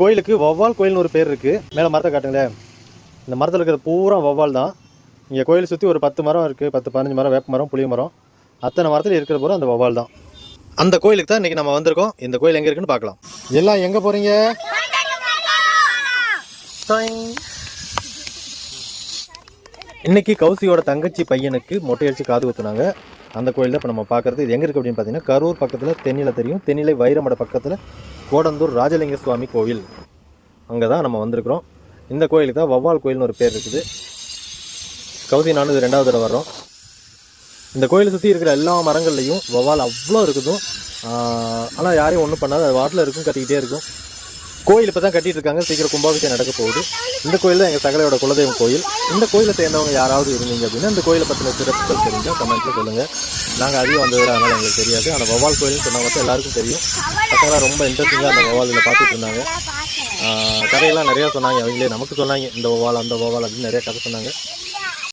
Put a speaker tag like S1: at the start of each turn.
S1: கோயிலுக்கு வவ்வால் கோயில்னு ஒரு பேர் இருக்குது மேலே மரத்தை காட்டுங்களேன் இந்த மரத்தில் இருக்கிறது பூரா வவ்வால் தான். இங்கே கோயிலை சுற்றி ஒரு பத்து மரம் இருக்குது பத்து பதினஞ்சு மரம் வேப்ப மரம் புளிய மரம். அத்தனை மரத்தில் இருக்கிற பூரா அந்த வவ்வால் தான். அந்த கோயிலுக்கு தான் இன்றைக்கி நம்ம வந்திருக்கோம். இந்த கோயில் எங்கே இருக்குன்னு பார்க்கலாம். எல்லாம் எங்கே போகிறீங்க இன்னைக்கு கௌசியோட தங்கச்சி பையனுக்கு மொட்டையடிச்சு காது குத்துனாங்க. அந்த கோயில் தான் இப்போ நம்ம பார்க்குறது. இது எங்கே இருக்குது அப்படின்னு பார்த்தீங்கன்னா கரூர் பக்கத்தில் தென்னிலை தெரியும். தென்னிலை வைரமட பக்கத்தில் கோடந்தூர் ராஜலிங்க சுவாமி கோவில். அங்கே தான் நம்ம வந்திருக்கிறோம். இந்த கோயிலுக்கு தான் வவ்வால் கோயில்னு ஒரு பேர் இருக்குது. கௌசி நானும் இது ரெண்டாவது தடவை வர்றோம். இந்த கோயிலை சுற்றி இருக்கிற எல்லா மரங்கள்லையும் வவ்வால் அவ்வளோ இருக்குதும். ஆனால் யாரையும் ஒன்றும் பண்ணாது. அது வாட்டில் இருக்கும் கட்டிக்கிட்டே இருக்கும். கோயில் இப்போ தான் கட்டிட்டு இருக்காங்க சீக்கிரம் கும்பாபிஷேகம் நடக்க போகுது. இந்த கோயில் தான் எங்கள் சகலையோட குலதெய்வம் கோயில். இந்த கோயிலை சேர்ந்தவங்க யாராவது இருந்தீங்க அப்படின்னா இந்த கோயிலை பற்றின சிறப்புகள் தெரிஞ்சால் கமெண்ட்டில் சொல்லுங்கள் நாங்கள் அதிகம் வந்தது அதனால் எங்களுக்கு தெரியாது. ஆனால் வவால் கோயில்னு சொன்னால் மட்டும் எல்லாருக்கும் தெரியும். பசங்களாம் ரொம்ப இன்ட்ரெஸ்டிங்காக அந்த வவாலில் பார்த்துட்டு இருந்தாங்க. கதையெல்லாம் நிறையா சொன்னாங்க. அவங்களே நமக்கு சொன்னாங்க. இந்த வவால் அந்த வவால் அப்படின்னு நிறைய கதை சொன்னாங்க.